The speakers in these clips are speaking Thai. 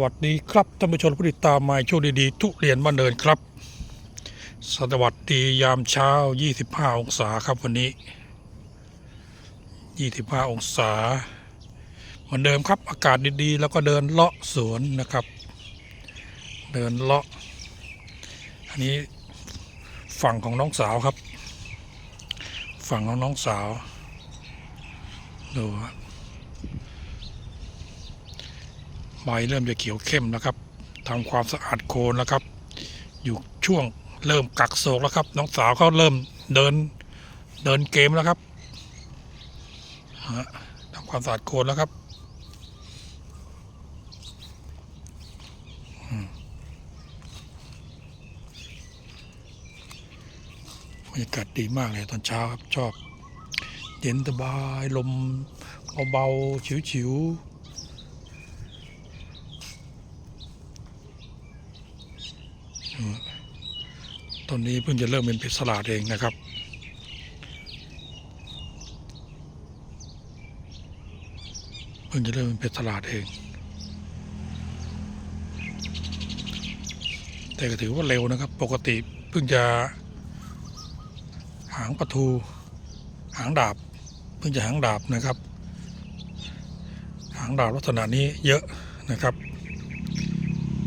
วัสดีครับท่านผู้ชมผู้ติดตามมาช่วงดีๆทุเรียนบ้านเนินครับ สวัสดียามเช้า 25 องศาครับวันนี้ 25 องศา เหมือนเดิมครับอากาศดีๆ แล้วก็เดินเลาะสวนนะครับ เดินเลาะ อันนี้ฝั่งของน้องสาวครับ ฝั่งของน้องสาวดูครับ ใบเริ่มจะเขียวเข้มแล้วครับทำความสะอาดโคนแล้วครับ อยู่ช่วงเริ่มกักโศกแล้วครับ น้องสาวเขาเริ่มเดินเดินเกมแล้วครับทำความสะอาดโคนแล้วครับบรรยากาศดีมากเลยตอนเช้าครับชอบ เย็นสบายลมเบาๆฉิวๆ ต้นนี้เพิ่งจะเริ่มเป็นเพชรสลัดเองนะครับ เพิ่งจะเริ่มเป็นพชรสลัดเอง แต่ก็ถือว่าเร็วนะครับ ปกติเพิ่งจะ หางประทู หางดาบ เพิ่งจะหางดาบนะครับ หางดาบลักษณะนี้เยอะนะครับ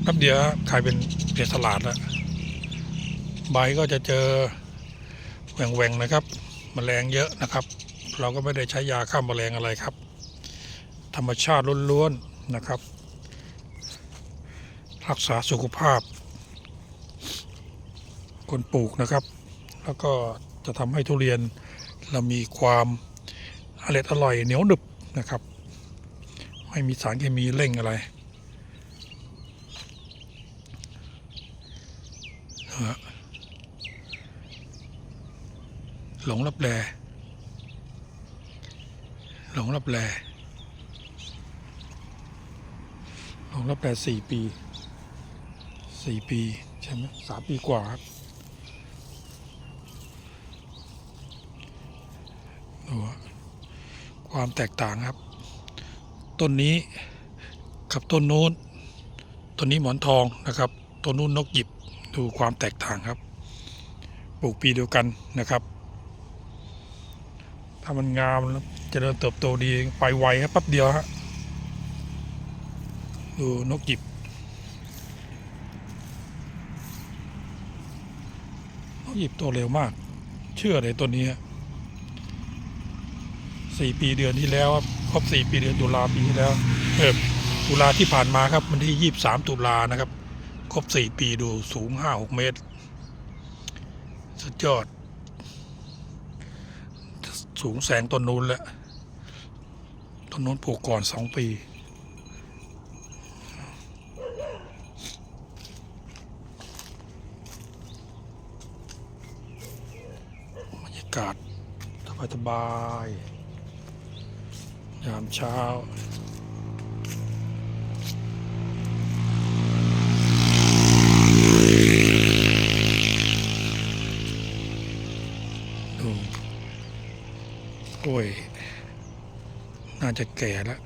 แป๊บเดียวกลายเป็นเพชรสลัดแล้ว ใบก็จะเจอแหว่งๆนะครับแมลงเยอะนะครับ เราก็ไม่ได้ใช้ยาฆ่าแมลงอะไรครับ ธรรมชาติล้วนๆนะครับ รักษาสุขภาพ คนปลูกนะครับ แล้วก็จะทำให้ทุเรียนเรามีความอร่อยอร่อยเหนียวหนึบนะครับ ไม่มีสารเคมีเร่งอะไรนะฮะ หลงรับแลหลงรับแลหลงรับแลสี่ปีสี่ปี ใช่ไหมสามปีกว่าครับดูความแตกต่างครับ ต้นนี้กับต้นโน้นต้นนี้หมอนทองนะครับต้นนู้นนกหยิบดูความแตกต่างครับ ปลูกปีเดียวกันนะครับ ถ้ามันงามแล้วเจะเริญเติบโตดีไปไวครับแป๊บเดียวฮะดูนกหยิบนกหยิบโตเร็วมาก เชื่อเลยตัวนี้สี่ปีเดือนที่แล้วครับครบสี่ปีเดือนตุลาปีที่แล้วเออตุลาที่ผ่านมาครับวันที่ยี่สามตุลานะครับ ครบสี่ปีดูสูงห้าหกเมตร สุดยอด สูงแสงต้นนู้นแล้วต้นนู้นปลูกก่อนสองปี บรรยากาศสบายสบายๆยามเช้า จะแก่แล้ว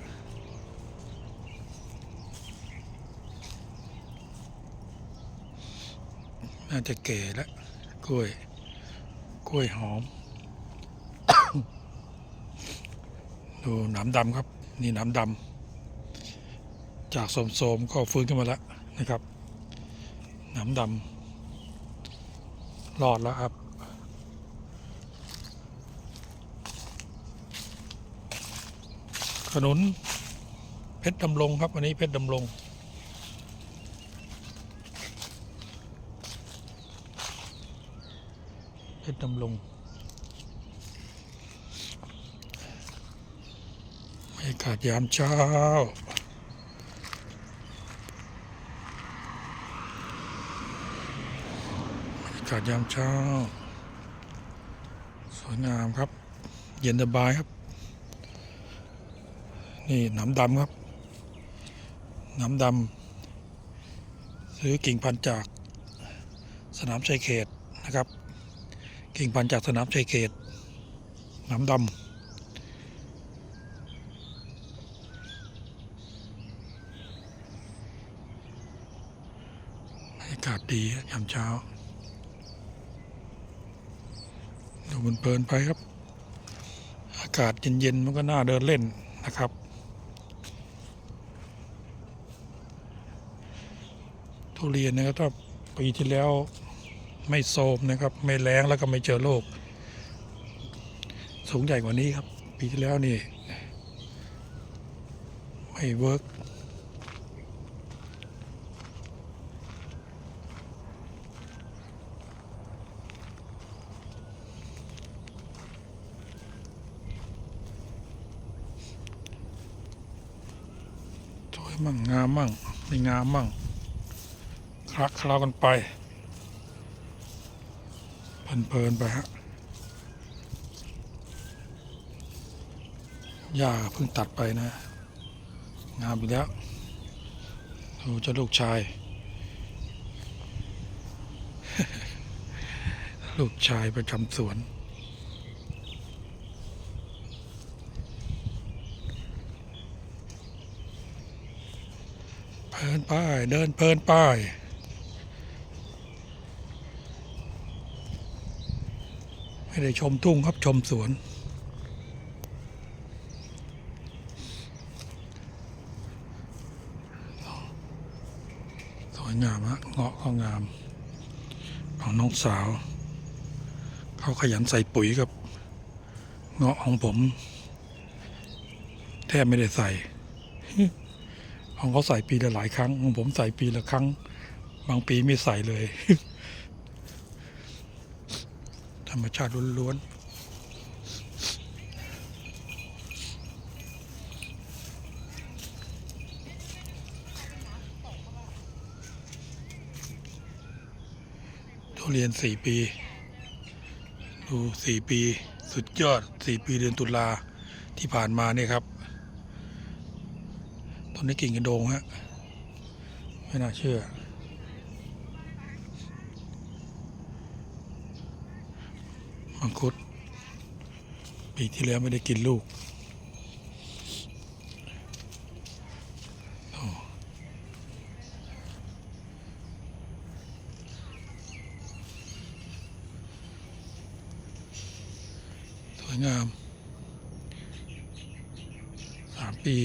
น่าจะแก่แล้วกล้วย กล้วยหอม ดูหนามดำครับ นี่หนามดำจากโสมๆก็ฟื้นขึ้นมาแล้วนะครับหนามดำรอดแล้วครับ ขนุนเพชรดำรงครับอันนี้เพชรดำรงเพชรดำรงบรรยากาศยามเช้าบรรยากาศยามเช้า สวยงามครับ เย็นสบายครับ นี่หนามดำครับหนามดำซื้อกิ่งพันธุ์จากสนามชัยเขตนะครับ กิ่งพันธุ์จากสนามชัยเขตหนามดำอากาศดียามเช้า ดูมันเพลินไปครับ อากาศเย็นๆมันก็น่าเดินเล่นนะครับ ทุเรียนนะครับถ้าปีที่แล้วไม่โซมนะครับ ไม่แรงแล้วก็ไม่เจอโรคสูงใหญ่กว่านี้ครับ ปีที่แล้วนี่ ไม่เวิร์กสวยมั่งงามมั่งไม่งามมั่ง คลักคลากันไป เพลินๆไปฮะหญ้าเพิ่งตัดไปนะ งามอีกแล้ว ดูเจ้าลูกชาย ลูกชายประจำสวนเพลินป้ายเดินเพลินป้าย ไม่ได้ชมทุ่งครับชมสวน สวยงามฮะเงาะก็งาม ของน้องสาว เขาขยันใส่ปุ๋ยกับ เงาะของผม แทบไม่ได้ใส่ ของเขาใส่ปีละหลายครั้ง ของผมใส่ปีละครั้ง บางปีไม่ใส่เลย ธรรมชาติล้วนๆทุเรียนสี่ปี ดูสี่ปีสุดยอดสี่ปีเดือนตุลาที่ผ่านมาเนี่ยครับต้นนี้กิ่งกระโดงฮะ ไม่น่าเชื่อ มังคุด ปีที่แล้วไม่ได้กินลูกสวยงามสามปี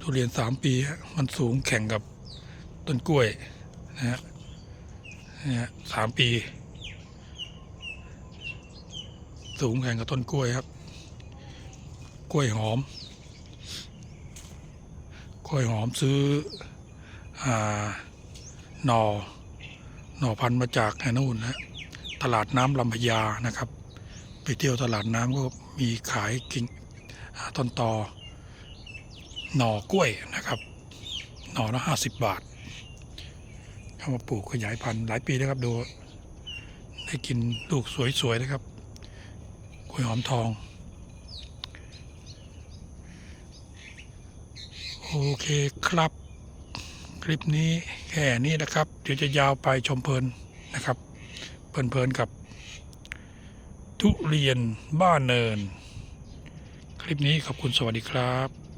ทุเรียนสามปีฮะมันสูงแข่งกับต้นกล้วยนะฮะนะฮะสามปี สูงแข่งกับต้นกล้วยครับ กล้วยหอม กล้วยหอมซื้ออาหน่อหน่อพันธุ์มาจากไอ้นู่นนะตลาดน้ำลำพญานะครับ ไปเที่ยวตลาดน้ำก็มีขายกิ่งต้นตอหน่อกล้วยนะครับ หน่อละห้าสิบบาทเข้ามาปลูกขยายพันธุ์หลายปีแล้วครับดู ได้กินลูกสวยๆนะครับ กล้วยหอมทอง โอเคครับ คลิปนี้แค่นี้นะครับ เดี๋ยวจะยาวไปชมเพลินนะครับ เพลินๆกับ ทุเรียนบ้านเนิน คลิปนี้ขอบคุณสวัสดีครับ